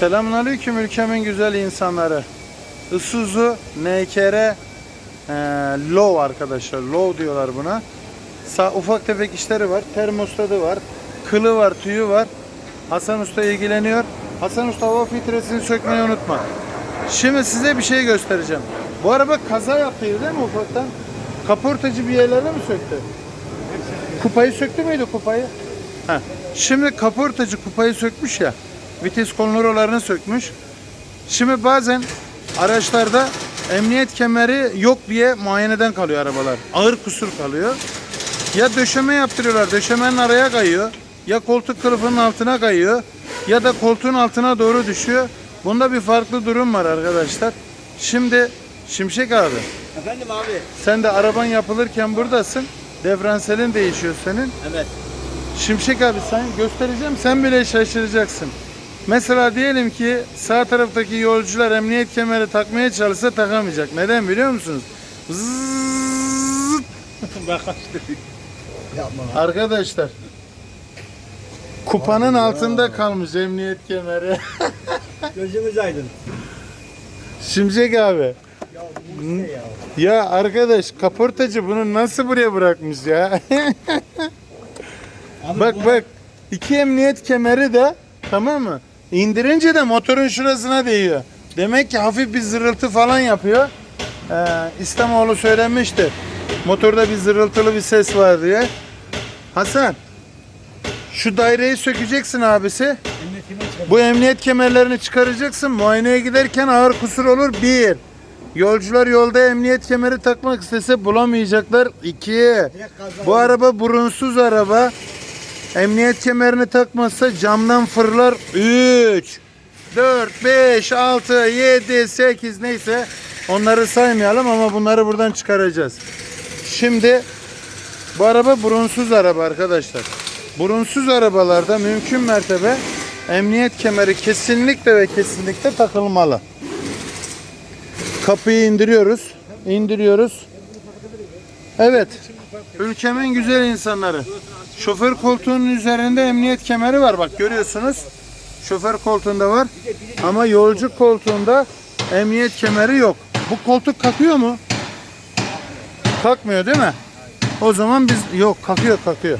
Selamünaleyküm ülkemin güzel insanları. Isuzu NKR e, Low arkadaşlar. Low diyorlar buna. Sa ufak tefek işleri var. Termostatı var. Kılı var, tüyü var. Hasan Usta ilgileniyor. Hasan Usta hava filtresini sökmeyi unutma. Şimdi size bir şey göstereceğim. Bu araba kaza yaptıydı değil mi ufaktan? Kaportacı bir yerlere mi söktü? Kupayı söktü müydü kupayı? Heh. Şimdi kaportacı kupayı sökmüş ya. Vites konlurolarını sökmüş. Şimdi bazen araçlarda emniyet kemeri yok diye muayeneden kalıyor arabalar. Ağır kusur kalıyor. Ya döşeme yaptırıyorlar. Döşemenin araya kayıyor. Ya koltuk kılıfının altına kayıyor. Ya da koltuğun altına doğru düşüyor. Bunda bir farklı durum var arkadaşlar. Şimdi Şimşek abi Efendim abi. sen de araban yapılırken buradasın. Devranselin değişiyor senin. Evet. Şimşek abi sen göstereceğim sen bile şaşıracaksın. Mesela diyelim ki sağ taraftaki yolcular emniyet kemeri takmaya çalışsa takamayacak. Neden biliyor musunuz? Zzzz. Yapma. Arkadaşlar kupanın altında kalmış emniyet kemeri. Gözümüz aydın. Şimşek abi. Ya bu ne ya? Ya arkadaş kaportacı bunu nasıl buraya bırakmış ya? Abi bak bak iki emniyet kemeri de tamam mı? İndirince de motorun şurasına değiyor. Demek ki hafif bir zırıltı falan yapıyor. Ee, İslamoğlu söylemişti. Motorda bir zırıltılı bir ses var diye. Hasan şu daireyi sökeceksin abisi. Bu emniyet kemerlerini çıkaracaksın. Muayeneye giderken ağır kusur olur. Bir. Yolcular yolda emniyet kemeri takmak istese bulamayacaklar. İki. Bu araba burunsuz araba. Emniyet kemerini takmazsa camdan fırlar. 3, 4, 5, 6, 7, 8 neyse onları saymayalım ama bunları buradan çıkaracağız. Şimdi bu araba burunsuz araba arkadaşlar. Burunsuz arabalarda mümkün mertebe emniyet kemeri kesinlikle ve kesinlikle takılmalı. Kapıyı indiriyoruz. indiriyoruz. Evet. Ülkemin güzel insanları. Şoför koltuğunun üzerinde emniyet kemeri var. Bak görüyorsunuz. Şoför koltuğunda var. Ama yolcu koltuğunda emniyet kemeri yok. Bu koltuk kalkıyor mu? Kalkmıyor değil mi? O zaman biz yok kalkıyor kalkıyor.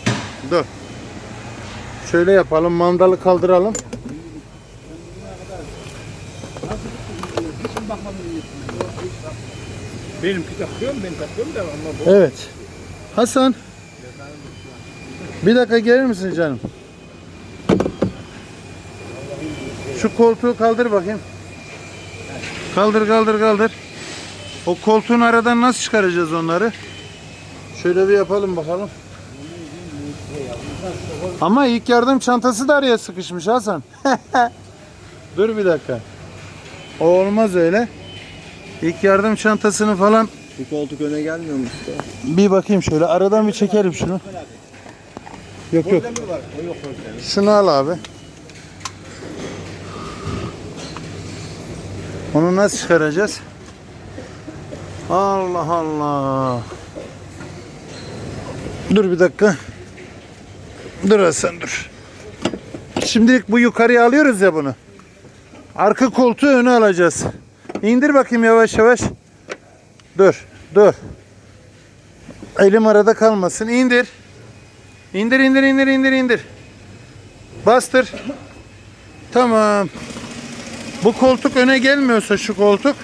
Dur. Şöyle yapalım mandalı kaldıralım. Benimki takıyorum ben takıyorum da ama bu. Evet. Hasan. Bir dakika gelir misin canım? Şu koltuğu kaldır bakayım. Kaldır kaldır kaldır. O koltuğun aradan nasıl çıkaracağız onları? Şöyle bir yapalım bakalım. Ama ilk yardım çantası da araya sıkışmış Hasan. Dur bir dakika. O olmaz öyle. İlk yardım çantasını falan Bu koltuk öne gelmiyor mu bir bakayım şöyle. Aradan bir çekelim şunu. Yok yok. Var? O. Şunu al abi. Onu nasıl çıkaracağız? Allah Allah. Dur bir dakika. Dur Hasan dur. Şimdilik bu yukarıya alıyoruz ya bunu. Arka koltuğu öne alacağız. İndir bakayım yavaş yavaş. Dur, dur. Elim arada kalmasın. İndir. İndir, indir, indir, indir, indir. Bastır. Tamam. Bu koltuk öne gelmiyorsa şu koltuk.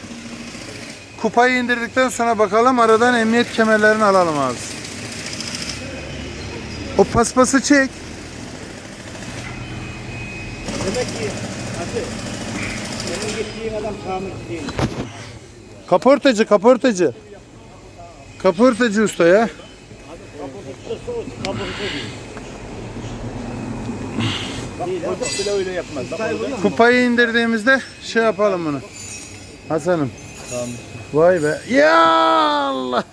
Kupayı indirdikten sonra bakalım aradan emniyet kemerlerini alalım abi. O paspası çek. Demek ki hadi. Senin gittiğin adam tamirci değil. Kaportacı, kaportacı. Kaportacı usta ya. Kupayı indirdiğimizde şey yapalım bunu. Hasan'ım. Tamam. Vay be. Ya Allah.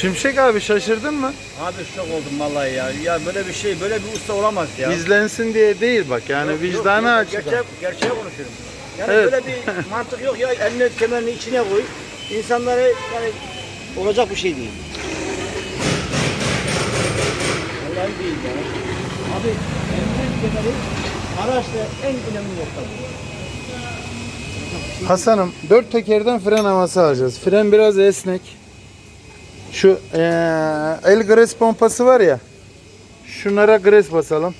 Şimşek abi şaşırdın mı? Abi şok oldum vallahi ya. Ya böyle bir şey, böyle bir usta olamaz ya. İzlensin diye değil bak yani Yok, vicdanı yok, açıdan. Gerçek, gerçeği konuşuyorum. Yani Evet. böyle bir mantık yok ya. Emniyet kemerini içine koy. İnsanları yani olacak bir şey değil. Vallahi değil ya. Abi emniyet kemeri araçta en önemli nokta. Hasan'ım dört tekerden fren havası alacağız. Fren biraz esnek. Şu eee, el gres pompası var ya. Şunlara gres basalım.